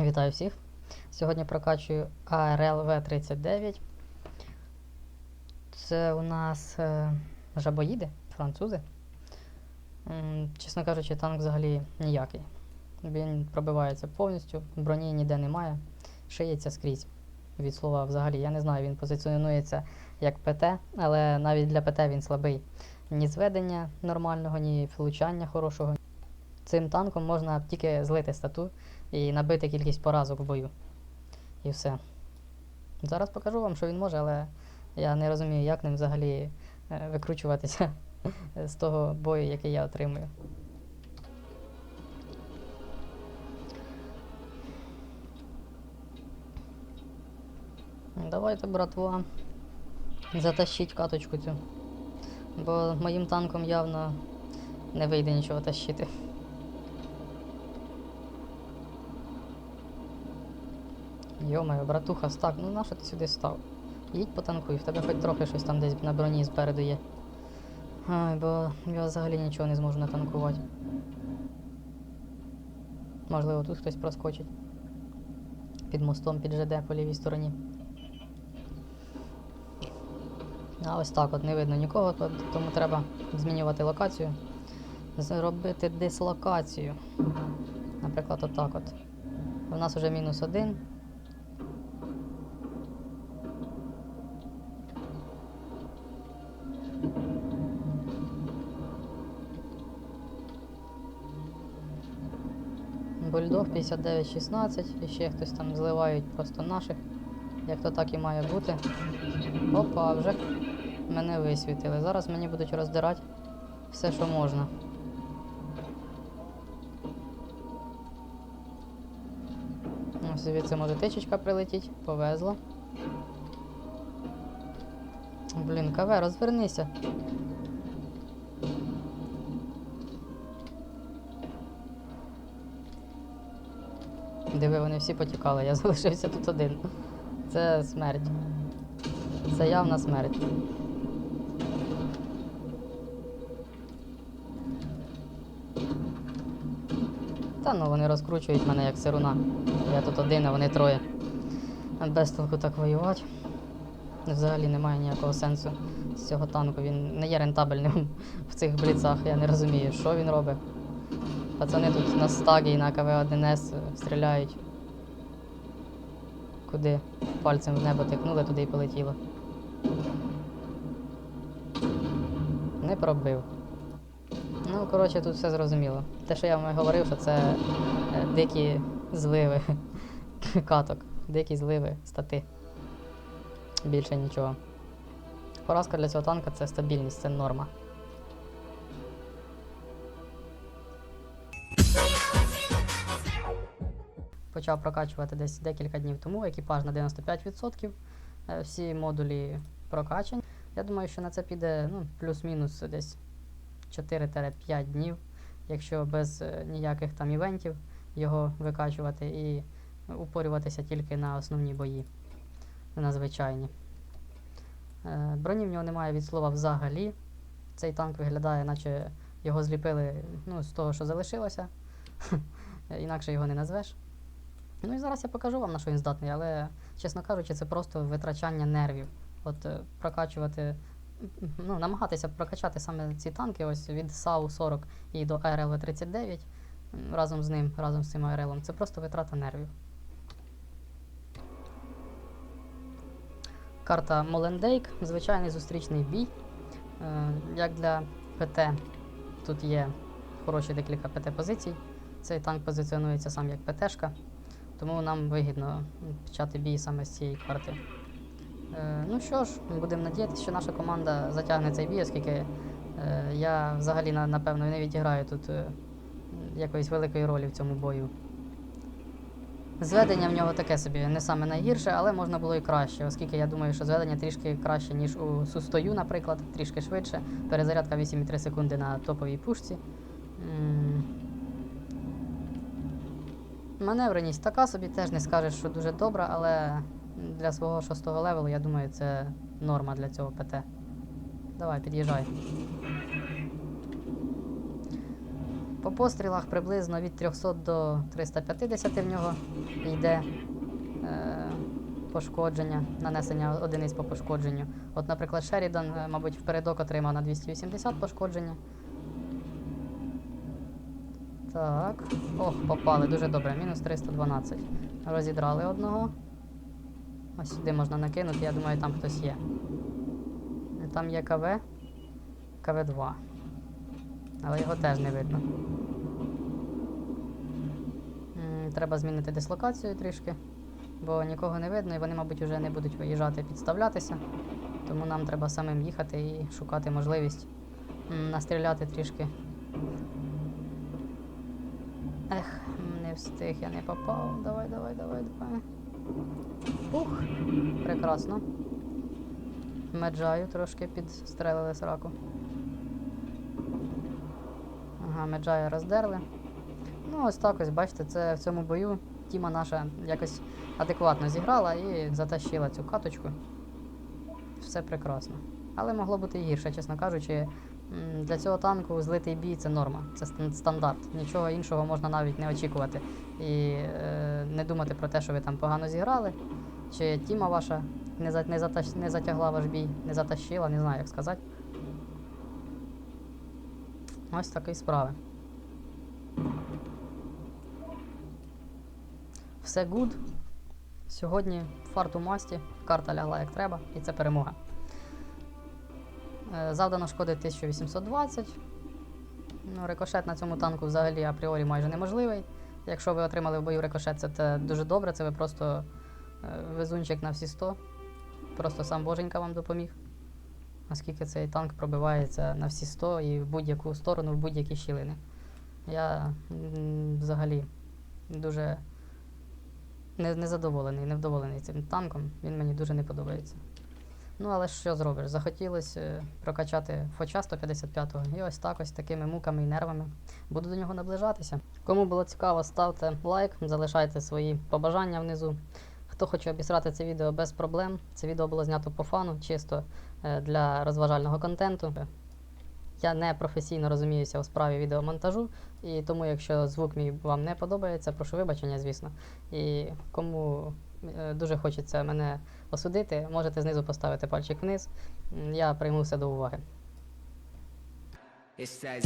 Вітаю всіх! Сьогодні прокачую ARL V39. Це у нас е, жабоїди, французи. Чесно кажучи, танк взагалі ніякий. Він пробивається повністю, броні ніде немає, шиється скрізь. Від слова взагалі. Я не знаю, він позиціонується як ПТ, але навіть для ПТ він слабий. Ні зведення нормального, ні влучання хорошого. Цим танком можна тільки злити стату і набити кількість поразок в бою. І все. Зараз покажу вам, що він може, але я не розумію, як ним взагалі е, викручуватися з того бою, який я отримую. Давайте, братва, затащіть каточку цю. Бо моїм танком явно не вийде нічого тащити. Йомаю, братуха, стак, ну нащо ти сюди став? Їдь потанкуй, в тебе хоч трохи щось там десь на броні спереду є. Ай, бо я взагалі нічого не зможу натанкувати. Можливо, тут хтось проскочить. Під мостом, під ЖД по лівій стороні. А ось так от не видно нікого, тому треба змінювати локацію. Зробити дислокацію. Наприклад, отак от. У нас вже мінус один. Бульдог 5916 і ще хтось там зливають просто наших. Як то так і має бути. Опа, вже мене висвітили. Зараз мені будуть роздирати все, що можна. Ось звідси може тичечка прилетіть, повезло. Блін, КВ, розвернися. Диви, вони всі потікали, я залишився тут один. Це смерть. Це явна смерть. Та ну вони розкручують мене як сируна. Я тут один, а вони троє. Без толку так воювати. Взагалі немає ніякого сенсу з цього танку. Він не є рентабельним в цих бліцах. Я не розумію, що він робить. Пацани тут на стагі і на КВ-1С стріляють. Куди? Пальцем в небо тикнули, туди і полетіло. Не пробив. Ну, коротше, тут все зрозуміло. Те, що я вам говорив, що це е, дикі зливи каток. Дикі зливи стати. Більше нічого. Поразка для цього танка це стабільність, це норма. Почав прокачувати десь декілька днів тому, екіпаж на 95%. Е, Всі модулі прокачані. Я думаю, що на це піде ну, плюс-мінус десь 4-5 днів, якщо без е, ніяких там івентів його викачувати і упорюватися тільки на основні бої, на звичайні. Е, Броні в нього немає від слова взагалі. Цей танк виглядає, наче його зліпили ну, з того, що залишилося. Інакше його не назвеш. Ну і зараз я покажу вам, на що він здатний, але, чесно кажучи, це просто витрачання нервів. От е, прокачувати, ну, намагатися прокачати саме ці танки, ось від САУ-40 і до АРЛ-39 разом з ним, разом з цим АРЛом, це просто витрата нервів. Карта Молендейк, звичайний зустрічний бій. Е, Як для ПТ, тут є хороші декілька ПТ-позицій. Цей танк позиціонується сам як ПТшка, тому нам вигідно почати бій саме з цієї карти. Е, ну що ж, будемо надіятися, що наша команда затягне цей бій, оскільки е, я взагалі напевно не відіграю тут е, якоїсь великої ролі в цьому бою. Зведення в нього таке собі не саме найгірше, але можна було і краще, оскільки я думаю, що зведення трішки краще, ніж у Су-100, наприклад, трішки швидше. Перезарядка 8,3 секунди на топовій пушці. Маневреність така собі, теж не скажеш, що дуже добра, але для свого шостого левелу, я думаю, це норма для цього ПТ. Давай, під'їжджай. По пострілах приблизно від 300 до 350 в нього йде е, пошкодження, нанесення одиниць по пошкодженню. От, наприклад, Шерідан, е, мабуть, впередок отримав на 280 пошкодження. Так. Ох, попали, дуже добре. Мінус 312. Розідрали одного. Ось сюди можна накинути, я думаю, там хтось є. Там є КВ. КВ-2. Але його теж не видно. Треба змінити дислокацію трішки, бо нікого не видно і вони, мабуть, вже не будуть виїжджати підставлятися. Тому нам треба самим їхати і шукати можливість настріляти трішки. Ех, не встиг, я не попав. Давай, давай, давай, давай. Ух, прекрасно. Меджаю трошки підстрелили сраку. Ага, меджая роздерли. Ну, ось так ось, бачите, це в цьому бою Тіма наша якось адекватно зіграла і затащила цю каточку. Все прекрасно. Але могло бути і гірше, чесно кажучи. Для цього танку злитий бій це норма, це стандарт. Нічого іншого можна навіть не очікувати. І е, не думати про те, що ви там погано зіграли, чи Тіма ваша не, за, не, затащ, не затягла ваш бій, не затащила, не знаю, як сказати. Ось такі справи. Все гуд. Сьогодні фарт у масті, карта лягла як треба, і це перемога. Е, Завдано шкоди 1820. Ну, рикошет на цьому танку взагалі апріорі майже неможливий. Якщо ви отримали в бою рикошет, це дуже добре, це ви просто е, везунчик на всі 100. Просто сам Боженька вам допоміг. Оскільки цей танк пробивається на всі 100 і в будь-яку сторону, в будь-які щілини. Я взагалі дуже незадоволений, невдоволений цим танком. Він мені дуже не подобається. Ну, але що зробиш? Захотілося е, прокачати Фоча 155-го. І ось так, ось такими муками і нервами. Буду до нього наближатися. Кому було цікаво, ставте лайк, залишайте свої побажання внизу. Хто хоче обісрати це відео без проблем, це відео було знято по фану, чисто е, для розважального контенту. Я не професійно розуміюся у справі відеомонтажу, і тому, якщо звук мій вам не подобається, прошу вибачення, звісно. І кому дуже хочеться мене осудити, можете знизу поставити пальчик вниз. Я прийму все до уваги. It's that